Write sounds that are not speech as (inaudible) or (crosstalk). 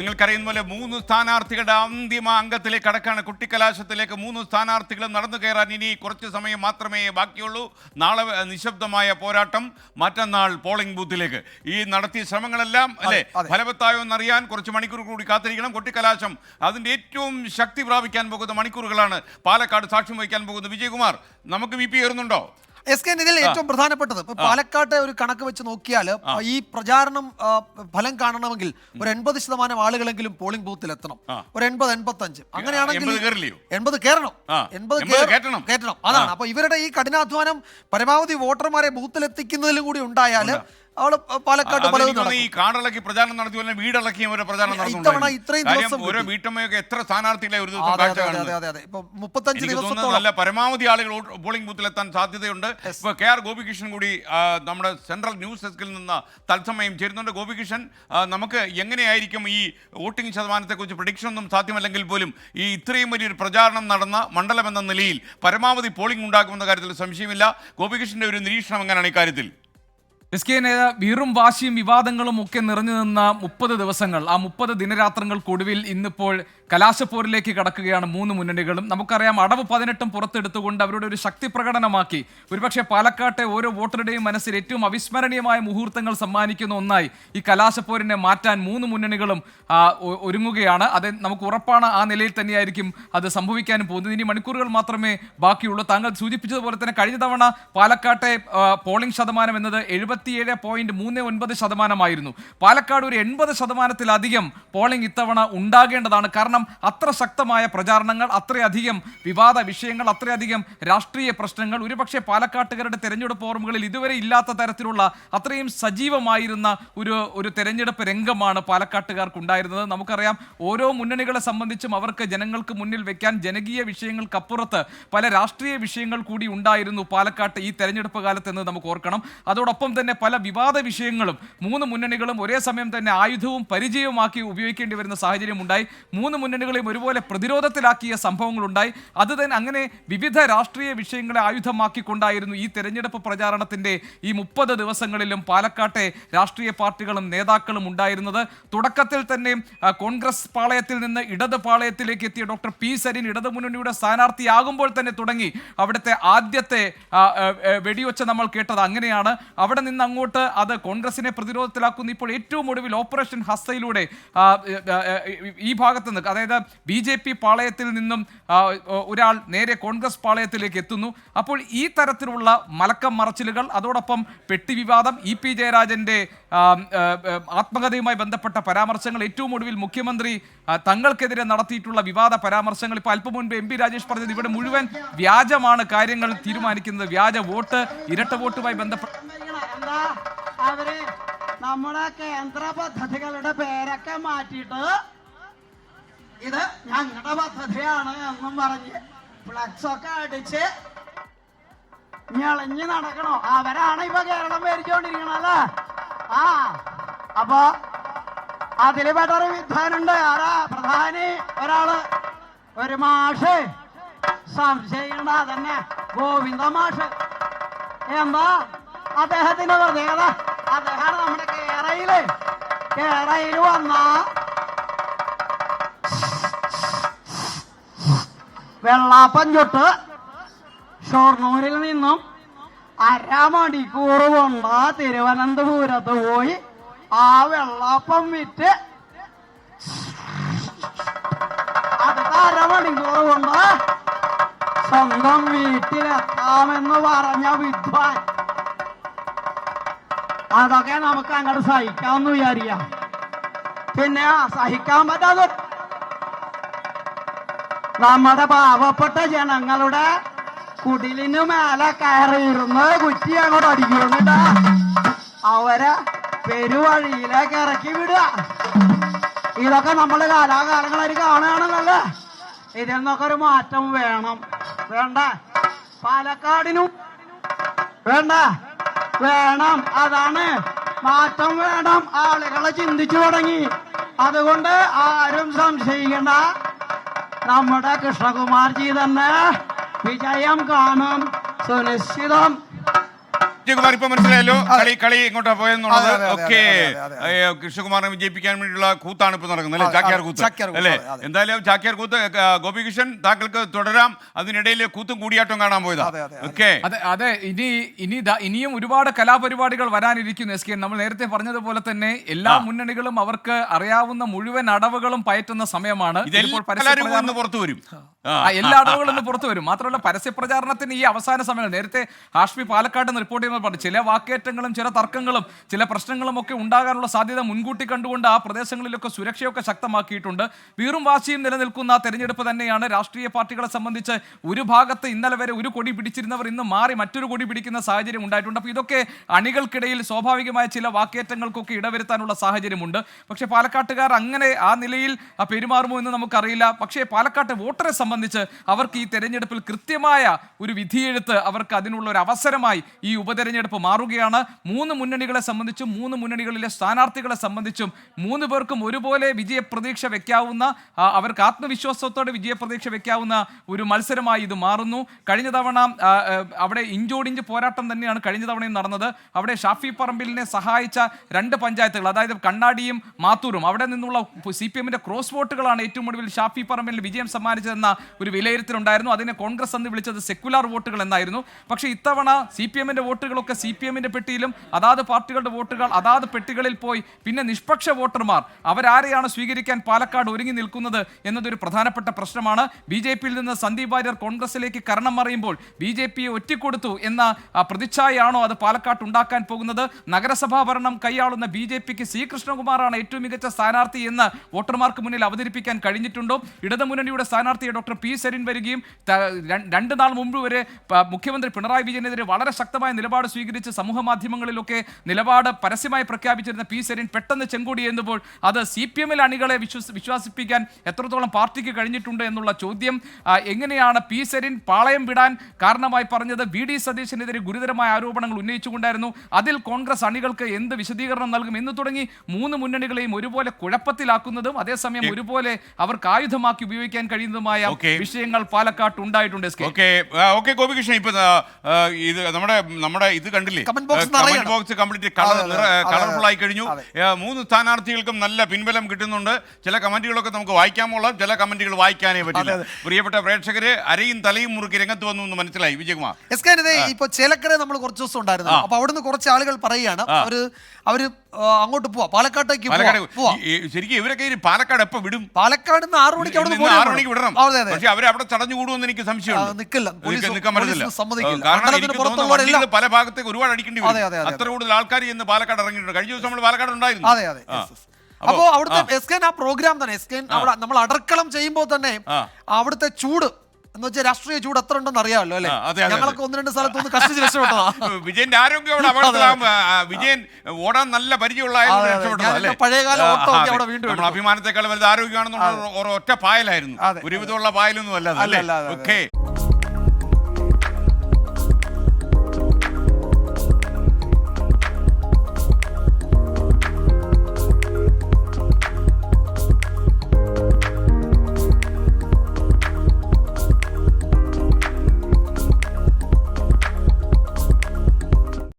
നിങ്ങൾക്കറിയുന്ന പോലെ മൂന്ന് സ്ഥാനാർത്ഥികളുടെ അന്തിമ അംഗത്തിലേക്ക് കടക്കാണ് കുട്ടിക്കലാശത്തിലേക്ക് മൂന്ന് സ്ഥാനാർത്ഥികളും നടന്നു കയറാൻ ഇനി കുറച്ച് സമയം മാത്രമേ ബാക്കിയുള്ളൂ. നാളെ നിശബ്ദമായ പോരാട്ടം. മറ്റന്നാൾ പോളിംഗ് ബൂത്തിലേക്ക് ഈ നടത്തിയ ശ്രമങ്ങളെല്ലാം അല്ലെ. ഫലവത്തായോ എന്നറിയാൻ കുറച്ച് മണിക്കൂർ കൂടി കാത്തിരിക്കണം. കുട്ടിക്കലാശം അതിന്റെ ഏറ്റവും ശക്തി പ്രാപിക്കാൻ പോകുന്ന മണിക്കൂറുകളാണ്. പാലക്കാട് സാക്ഷ്യം വഹിക്കാൻ പോകുന്നത് വിജയകുമാർ നമുക്ക് വി പി ഏറുന്നുണ്ടോ എസ് കെ ഇതിൽ ഏറ്റവും പ്രധാനപ്പെട്ടത്. ഇപ്പൊ പാലക്കാട്ടെ ഒരു കണക്ക് വെച്ച് നോക്കിയാൽ ഈ പ്രചാരണം ഫലം കാണണമെങ്കിൽ ഒരു എൺപത് ശതമാനം ആളുകളെങ്കിലും പോളിംഗ് ബൂത്തിൽ എത്തണം ഒരു എൺപത് എൺപത്തി അഞ്ച് അങ്ങനെയാണെങ്കിൽ എൺപത് കയറില്ലയോ? എൺപത് കയറണം. ആ. എൺപത് എൺപത് കയറ്റണം. കയറ്റണം. അതാണ്. അപ്പൊ ഇവരുടെ ഈ കഠിനാധ്വാനം പരമാവധി വോട്ടർമാരെ ബൂത്തിൽ എത്തിക്കുന്നതിലും കൂടി ഉണ്ടായാൽ അവൾ പാലക്കാട് പലതും ഈ കാടിളക്കി പ്രചാരണം നടത്തി പോലെ വീടിളക്കിയും ഒരു പ്രചാരണം ഇത്തവണ ഇത്രയും ദിവസം ഓരോ കിട്ടി. വീട്ടമ്മയൊക്കെ എത്ര സ്ഥാനാർത്ഥികളെ ഒരു ദിവസം അതെ കാഴ്ച അതെ അതെ കാണുന്നത് അതെ അതെ. ഇപ്പൊ മുപ്പത്തഞ്ച് എനിക്ക് തോന്നുന്നു ദിവസത്തോളം. നല്ല പരമാവധി ആളുകൾ പോളിംഗ് ബൂത്തിലെത്താൻ സാധ്യതയുണ്ട്. ഇപ്പൊ കെ ആർ ഗോപികൃഷ്ണൻ കൂടി ആ, നമ്മുടെ സെൻട്രൽ ന്യൂസ് ഡെസ്കിൽ നിന്ന് തത്സമയം ചേരുന്നുണ്ട്. ഗോപികൃഷ്ണൻ ആ, നമുക്ക് എങ്ങനെയായിരിക്കും ഈ വോട്ടിംഗ് ശതമാനത്തെക്കുറിച്ച് പ്രഡിക്ഷൻ ഒന്നും സാധ്യമല്ലെങ്കിൽ പോലും ഈ ഇത്രയും വലിയൊരു പ്രചാരണം നടന്ന മണ്ഡലം എന്ന നിലയിൽ പരമാവധി പോളിംഗ് ഉണ്ടാക്കുമെന്ന കാര്യത്തിൽ സംശയമില്ല. ഗോപികൃഷ്ണന്റെ ഒരു നിരീക്ഷണം എങ്ങനെയാണ് ഇക്കാര്യത്തിൽ എസ് കെ നേത വീറും വാശിയും വിവാദങ്ങളും ഒക്കെ നിറഞ്ഞു നിന്ന മുപ്പത് ദിവസങ്ങൾ ആ മുപ്പത് ദിനരാത്രങ്ങൾക്കൊടുവിൽ ഇന്നിപ്പോൾ കലാശപ്പോരിലേക്ക് കടക്കുകയാണ് മൂന്ന് മുന്നണികളും. നമുക്കറിയാം അടവ് പതിനെട്ടും പുറത്തെടുത്തുകൊണ്ട് അവരുടെ ഒരു ശക്തി പ്രകടനമാക്കി. ഒരുപക്ഷെ പാലക്കാട്ടെ ഓരോ വോട്ടറുടെയും മനസ്സിൽ ഏറ്റവും അവിസ്മരണീയമായ മുഹൂർത്തങ്ങൾ സമ്മാനിക്കുന്ന ഒന്നായി ഈ കലാശപ്പോരിനെ മാറ്റാൻ മൂന്ന് മുന്നണികളും ഒരുങ്ങുകയാണ്. അത് നമുക്ക് ഉറപ്പാണ് ആ നിലയിൽ തന്നെയായിരിക്കും അത് സംഭവിക്കാനും പോകുന്നത്. ഇനി മണിക്കൂറുകൾ മാത്രമേ ബാക്കിയുള്ളൂ. താങ്കൾ സൂചിപ്പിച്ചതുപോലെ തന്നെ കഴിഞ്ഞ തവണ പാലക്കാട്ടെ പോളിംഗ് ശതമാനം എന്നത് എഴുപത്തിയേഴ് പോയിന്റ് മൂന്ന് ഒൻപത് ശതമാനമായിരുന്നു. പാലക്കാട് ഒരു എൺപത് ശതമാനത്തിലധികം പോളിംഗ് ഇത്തവണ ഉണ്ടാകേണ്ടതാണ്. കാരണം അത്ര ശക്തമായ പ്രചാരണങ്ങൾ അത്രയധികം വിവാദ വിഷയങ്ങൾ അത്രയധികം രാഷ്ട്രീയ പ്രശ്നങ്ങൾ ഒരുപക്ഷെ പാലക്കാട്ടുകാരുടെ തെരഞ്ഞെടുപ്പ് ഓർമ്മകളിൽ ഇതുവരെ ഇല്ലാത്ത തരത്തിലുള്ള അത്രയും സജീവമായിരുന്ന ഒരു ഒരു തെരഞ്ഞെടുപ്പ് രംഗമാണ് പാലക്കാട്ടുകാർക്ക് ഉണ്ടായിരുന്നത് നമുക്കറിയാം ഓരോ മുന്നണികളെ സംബന്ധിച്ചും അവർക്ക് ജനങ്ങൾക്ക് മുന്നിൽ വെക്കാൻ ജനകീയ വിഷയങ്ങൾക്കപ്പുറത്ത് പല രാഷ്ട്രീയ വിഷയങ്ങൾ കൂടി ഉണ്ടായിരുന്നു പാലക്കാട്ട് ഈ തെരഞ്ഞെടുപ്പ് കാലത്ത് എന്ന് നമുക്ക് ഓർക്കണം. അതോടൊപ്പം തന്നെ പല വിവാദ വിഷയങ്ങളും മൂന്ന് മുന്നണികളും ഒരേ സമയം തന്നെ ആയുധവും പരിചയവുമാക്കി ഉപയോഗിക്കേണ്ടി വരുന്ന സാഹചര്യം ഉണ്ടായി മൂന്ന് മുന്നണികളെയും ഒരുപോലെ പ്രതിരോധത്തിലാക്കിയ സംഭവങ്ങളുണ്ടായി. അത് തന്നെ അങ്ങനെ വിവിധ രാഷ്ട്രീയ വിഷയങ്ങളെ ആയുധമാക്കിക്കൊണ്ടായിരുന്നു ഈ തെരഞ്ഞെടുപ്പ് പ്രചാരണത്തിന്റെ ഈ മുപ്പത് ദിവസങ്ങളിലും പാലക്കാട്ടെ രാഷ്ട്രീയ പാർട്ടികളും നേതാക്കളും ഉണ്ടായിരുന്നത്. തുടക്കത്തിൽ തന്നെ കോൺഗ്രസ് പാളയത്തിൽ നിന്ന് ഇടത് പാളയത്തിലേക്ക് എത്തിയ ഡോക്ടർ പി സരിൻ ഇടത് മുന്നണിയുടെ സ്ഥാനാർത്ഥിയാകുമ്പോൾ തന്നെ തുടങ്ങി. അവിടുത്തെ ആദ്യത്തെ വെടിവെച്ച നമ്മൾ കേട്ടത് അങ്ങനെയാണ്. അവിടെ നിന്ന് അങ്ങോട്ട് അത് കോൺഗ്രസിനെ പ്രതിരോധത്തിലാക്കുന്നു. ഇപ്പോൾ ഏറ്റവും ഒടുവിൽ ഓപ്പറേഷൻ ഹസ്തയിലൂടെ ഈ ഭാഗത്ത് നിന്ന് അതായത് ബി ജെ പി പാളയത്തിൽ നിന്നും ഒരാൾ നേരെ കോൺഗ്രസ് പാളയത്തിലേക്ക് എത്തുന്നു. അപ്പോൾ ഈ തരത്തിലുള്ള മലക്കം മറച്ചിലുകൾ അതോടൊപ്പം പെട്ടി വിവാദം ഇ പി ആ, ആത്മകഥയുമായി ബന്ധപ്പെട്ട പരാമർശങ്ങൾ ഏറ്റവും ഒടുവിൽ മുഖ്യമന്ത്രി തങ്ങൾക്കെതിരെ നടത്തിയിട്ടുള്ള വിവാദ പരാമർശങ്ങൾ ഇപ്പോൾ അല്പം മുൻപ് എം പി രാജേഷ് പറഞ്ഞത് ഇവിടെ മുഴുവൻ വ്യാജമാണ് കാര്യങ്ങൾ തീരുമാനിക്കുന്നത്. വ്യാജ വോട്ട് ഇരട്ട വോട്ടുമായി ബന്ധപ്പെട്ട എന്താ? അവർ നമ്മുടെ കേന്ദ്ര പദ്ധതികളുടെ പേരൊക്കെ മാറ്റിയിട്ട് ഇത് ഞങ്ങളുടെ പദ്ധതിയാണ് എന്നും പറഞ്ഞ് ഫ്ലക്സ് ഒക്കെ അടിച്ച് ഞെളിഞ്ഞ് നടക്കണോ? അവരാണ് ഇപ്പൊ കേരളം ഭരിച്ചോണ്ടിരിക്കണല്ലേ ആ അപ്പൊ അതിൽ പെട്ടൊരു വിദ്വാനുണ്ട്. ആരാ? പ്രധാനി ഒരാൾ. ഒരു മാഷ്. സംശയിക്കണ്ട അതന്നെ ഗോവിന്ദ മാഷ്. എന്താ? അദ്ദേഹത്തിന്റെ പ്രത്യേകത അദ്ദേഹം നമ്മുടെ കേരളയിൽ കേരളയിൽ വന്ന വെള്ളാപ്പം ചുട്ട് ഷൊർണൂരിൽ നിന്നും അരമണിക്കൂർ കൊണ്ട് തിരുവനന്തപുരത്ത് പോയി ആ വെള്ളാപ്പം വിറ്റ് അടുത്ത അരമണിക്കൂർ കൊണ്ട് സ്വന്തം വീട്ടിലെത്താമെന്ന് പറഞ്ഞ വിദ്വാൻ. അതൊക്കെ നമുക്ക് അങ്ങോട്ട് സഹിക്കാമെന്ന് വിചാരിക്കാം. പിന്നെ സഹിക്കാൻ പറ്റാതെ നമ്മുടെ പാവപ്പെട്ട ജനങ്ങളുടെ കുടിലിന് മേലെ കയറിയിരുന്ന് കുറ്റി അങ്ങോട്ട് അടിക്കുന്നില്ല അവരെ പെരുവഴിയിലേക്ക് ഇറക്കി വിടുക. ഇതൊക്കെ നമ്മൾ കാലാകാലങ്ങളായിട്ട് കാണുകയാണെന്നല്ലേ? ഇതിൽ നിന്നൊക്കെ ഒരു മാറ്റം വേണം. വേണ്ട. പാലക്കാടിനും വേണ്ട. വേണം. അതാണ് മാറ്റം വേണം. ആളുകളെ ചിന്തിച്ചു തുടങ്ങി. അതുകൊണ്ട് ആരും സംശയിക്കണ്ട. നമ്മുടെ കൃഷ്ണകുമാർജി തന്നെ വിജയം കാണും. സുനിശ്ചിതം. വിജയകുമാർ ഇപ്പൊ മനസ്സിലായല്ലോ? കളി കളി ഇങ്ങോട്ടാ പോയെന്നുള്ളത്? ഓക്കെ. കൃഷ്ണകുമാറിനെ വിജയിപ്പിക്കാൻ വേണ്ടിയുള്ള കൂത്താണ് ഇപ്പൊ നടക്കുന്നത് അല്ലേ? ചാക്യാർ കൂത്ത് അല്ലെ. എന്തായാലും ചാക്യാർ കൂത്ത് ഗോപികൃഷ്ണൻ താങ്കൾക്ക് തുടരാം. അതിനിടയിൽ കൂത്തും കൂടിയാട്ടം കാണാൻ പോയതാ. ഓക്കെ. അതെ അതെ ഇനി ഇനി ദാ ഇനിയും ഒരുപാട് കലാപരിപാടികൾ വരാനിരിക്കുന്നു എസ് കെ. നമ്മൾ നേരത്തെ പറഞ്ഞതുപോലെ തന്നെ എല്ലാ മുന്നണികളും അവർക്ക് അറിയാവുന്ന മുഴുവൻ അടവുകളും പയറ്റുന്ന സമയമാണ്. പുറത്തു വരും. എല്ലാ അടവുകളും പുറത്തു വരും. മാത്രമല്ല പരസ്യ പ്രചാരണത്തിന് ഈ അവസാന സമയം നേരത്തെ ഹാഷ്മി പാലക്കാട് റിപ്പോർട്ട് ചെയ്യുന്നത് പറഞ്ഞു ചില വാക്കേറ്റങ്ങളും ചില തർക്കങ്ങളും ചില പ്രശ്നങ്ങളും ഒക്കെ ഉണ്ടാകാനുള്ള സാധ്യത മുൻകൂട്ടി കണ്ടുകൊണ്ട് ആ പ്രദേശങ്ങളിലൊക്കെ സുരക്ഷയൊക്കെ ശക്തമാക്കിയിട്ടുണ്ട്. വീറും വാശിയും നിലനിൽക്കുന്ന തെരഞ്ഞെടുപ്പ് തന്നെയാണ് രാഷ്ട്രീയ പാർട്ടികളെ സംബന്ധിച്ച് ഒരു ഭാഗത്ത് ഇന്നലെ വരെ ഒരു കൊടി പിടിച്ചിരുന്നവർ ഇന്ന് മാറി മറ്റൊരു കൊടി പിടിക്കുന്ന സാഹചര്യം ഉണ്ടായിട്ടുണ്ട്. അപ്പോൾ ഇതൊക്കെ അണികൾക്കിടയിൽ സ്വാഭാവികമായ ചില വാക്കേറ്റങ്ങൾക്കൊക്കെ ഇടവരുത്താനുള്ള സാഹചര്യമുണ്ട്. പക്ഷേ പാലക്കാട്ടുകാർ അങ്ങനെ ആ നിലയിൽ പെരുമാറുമോ എന്ന് നമുക്കറിയില്ല. പക്ഷേ പാലക്കാട്ട് വോട്ടറെ സംബന്ധിച്ച് അവർക്ക് ഈ തെരഞ്ഞെടുപ്പിൽ കൃത്യമായ ഒരു വിധിയെഴുത്ത് അവർക്ക് അതിനുള്ള ഒരു അവസരമായി ഈ ഉപതെരഞ്ഞെടുപ്പ് മാറുകയാണ്. മൂന്ന് മുന്നണികളെ സംബന്ധിച്ചും മൂന്ന് മുന്നണികളിലെ സ്ഥാനാർത്ഥികളെ സംബന്ധിച്ചും മൂന്ന് പേർക്കും ഒരുപോലെ വിജയപ്രതീക്ഷ വയ്ക്കാവുന്ന അവർക്ക് ആത്മവിശ്വാസത്തോടെ വിജയപ്രതീക്ഷ വയ്ക്കാവുന്ന ഒരു മത്സരമായി ഇത് മാറുന്നു. കഴിഞ്ഞ തവണ അവിടെ ഇഞ്ചോടിഞ്ച് പോരാട്ടം തന്നെയാണ് കഴിഞ്ഞ തവണയും നടന്നത്. അവിടെ ഷാഫി പറമ്പിലിനെ സഹായിച്ച രണ്ട് പഞ്ചായത്തുകൾ അതായത് കണ്ണാടിയും മാത്തൂരും അവിടെ നിന്നുള്ള സി പി എമ്മിന്റെ ക്രോസ് വോട്ടുകളാണ് ഏറ്റവും ഒടുവിൽ ഷാഫി പറമ്പിലിന് വിജയം സമ്മാനിച്ചതെന്ന ഒരു വിലയിരുത്തലുണ്ടായിരുന്നു. അതിനെ കോൺഗ്രസ് എന്ന് വിളിച്ചത് സെക്യുലർ വോട്ടുകൾ എന്നായിരുന്നു. പക്ഷേ ഇത്തവണ സി പി എമ്മിന്റെ വോട്ടുകളൊക്കെ സി പി എമ്മിന്റെ പെട്ടിയിലും അതാത് പാർട്ടികളുടെ വോട്ടുകൾ അതാത് പെട്ടികളിൽ പോയി. പിന്നെ നിഷ്പക്ഷ വോട്ടർമാർ അവരാരെയാണ് സ്വീകരിക്കാൻ പാലക്കാട് ഒരുങ്ങി നിൽക്കുന്നത് എന്നതൊരു പ്രധാനപ്പെട്ട പ്രശ്നമാണ്. ബി ജെ പിയിൽ നിന്ന് സന്ദീപ് വാര്യർ കോൺഗ്രസിലേക്ക് കരണം മറിയുമ്പോൾ ബി ജെ പിയെ ഒറ്റിക്കൊടുത്തു എന്ന പ്രതിച്ഛായയാണോ അത് പാലക്കാട്ട് ഉണ്ടാക്കാൻ പോകുന്നത്? നഗരസഭാ ഭരണം കൈയാളുന്ന ബി ജെ പിക്ക് സി കൃഷ്ണകുമാറാണ് ഏറ്റവും മികച്ച സ്ഥാനാർത്ഥി എന്ന് വോട്ടർമാർക്ക് മുന്നിൽ അവതരിപ്പിക്കാൻ കഴിഞ്ഞിട്ടുണ്ടോ? ഇടതുമുന്നണിയുടെ സ്ഥാനാർത്ഥിയെ ഡോക്ടർ പി സരിൻ വരികയും രണ്ട് നാൾ മുമ്പ് വരെ മുഖ്യമന്ത്രി പിണറായി വിജയനെതിരെ വളരെ ശക്തമായ നിലപാട് സ്വീകരിച്ച് സമൂഹ മാധ്യമങ്ങളിലൊക്കെ നിലപാട് പരസ്യമായി പ്രഖ്യാപിച്ചിരുന്ന പി സരീൻ പെട്ടെന്ന് ചെങ്കൊടി എന്നുമ്പോൾ അത് സി പി എമ്മിൽ അണികളെ വിശ്വസ് വിശ്വസിപ്പിക്കാൻ എത്രത്തോളം പാർട്ടിക്ക് കഴിഞ്ഞിട്ടുണ്ട് എന്നുള്ള ചോദ്യം എങ്ങനെയാണ് പി സരിൻ പാളയം വിടാൻ കാരണമായി പറഞ്ഞത്? വി ഡി സതീശനെതിരെ ഗുരുതരമായ ആരോപണങ്ങൾ ഉന്നയിച്ചുകൊണ്ടായിരുന്നു. അതിൽ കോൺഗ്രസ് അണികൾക്ക് എന്ത് വിശദീകരണം നൽകും എന്ന് തുടങ്ങി മൂന്ന് മുന്നണികളെയും ഒരുപോലെ കുഴപ്പത്തിലാക്കുന്നതും അതേസമയം ഒരുപോലെ അവർക്ക് ആയുധമാക്കി ഉപയോഗിക്കാൻ കഴിയുന്നതുമായ വിഷയങ്ങൾ പാലക്കാട്ട് ഉണ്ടായിട്ടുണ്ട് ഓക്കെ. ഓക്കെ ഗോപികൃഷ്ണൻ ഇപ്പൊ ഇത് നമ്മുടെ നമ്മുടെ ഇത് കണ്ടില്ലേ? Comment. Box complete colour colourful ആയി കഴിഞ്ഞു മൂന്ന് സ്ഥാനാർത്ഥികൾക്കും നല്ല പിൻബലം കിട്ടുന്നുണ്ട്. ചില കമന്റുകളൊക്കെ നമുക്ക് വായിക്കാമുള്ള ചില കമന്റുകൾ വായിക്കാനേ പറ്റില്ല. പ്രിയപ്പെട്ട പ്രേക്ഷകര് അരയും തലയും മുറുക്കി രംഗത്ത് വന്നു എന്ന് മനസ്സിലായി. വിജയകുമാർ. എസ് കെ ഇതേ ഇപ്പൊ ചേലക്കര നമ്മൾ കുറച്ച് ദിവസം ഉണ്ടായിരുന്നു. അപ്പൊ അവിടുന്ന് കുറച്ച് ആളുകൾ പറയുകയാണ്. അവർ അവർ അങ്ങോട്ട് പോവാ. പാലക്കാട്ടേക്ക് ശരിക്കും ഇവരൊക്കെ പാലക്കാട് എപ്പോ വിടും? പാലക്കാട് നിന്ന് ആറു മണിക്ക് അവിടെ ആറ് മണിക്ക് വിടണം. പക്ഷെ അവരെ അവിടെ തടഞ്ഞു കൂടുമെന്ന് എനിക്ക് സംശയമുണ്ട്. നിൽക്കില്ല നിൽക്കാൻ- പറ്റത്തില്ല. പല ഭാഗത്തേക്ക് ഒരുപാട് അടിക്കേണ്ടി വരും. അതെ, അത്ര കൂടുതൽ ആൾക്കാർ ഇന്ന് പാലക്കാട് ഇറങ്ങിയിട്ടുണ്ട്. കഴിഞ്ഞ ദിവസം നമ്മൾ പാലക്കാട് ഉണ്ടായിരുന്നു. അതെ അതെ. അപ്പോ അവിടുത്തെ എസ് കെ ആ പ്രോഗ്രാം തന്നെ എസ് കെ അവിടെ നമ്മൾ അടർക്കളം ചെയ്യുമ്പോൾ തന്നെ. അവിടുത്തെ ചൂട് എന്ന് വെച്ചാൽ രാഷ്ട്രീയ ചൂട് എത്ര ഉണ്ടെന്ന് അറിയാമല്ലോ അല്ലേ? ഞങ്ങളൊക്കെ ഒന്ന് രണ്ട് സ്ഥലത്ത് ഒന്ന് കഷ്ടിച്ച് രക്ഷപ്പെട്ടതാ. (laughs) വിജയന്റെ ആരോഗ്യം വിജയൻ ഓടാൻ നല്ല പരിചയമുള്ള പഴയകാല ഓട്ടമൊക്കെ അവിടെ വീണ്ടും. അഭിമാനത്തെക്കാൾ വലുത് ആരോഗ്യമാണെന്നുള്ള ഒറ്റ പായലായിരുന്നു. ഒരുവിധമുള്ള പായലൊന്നും അല്ല അല്ല,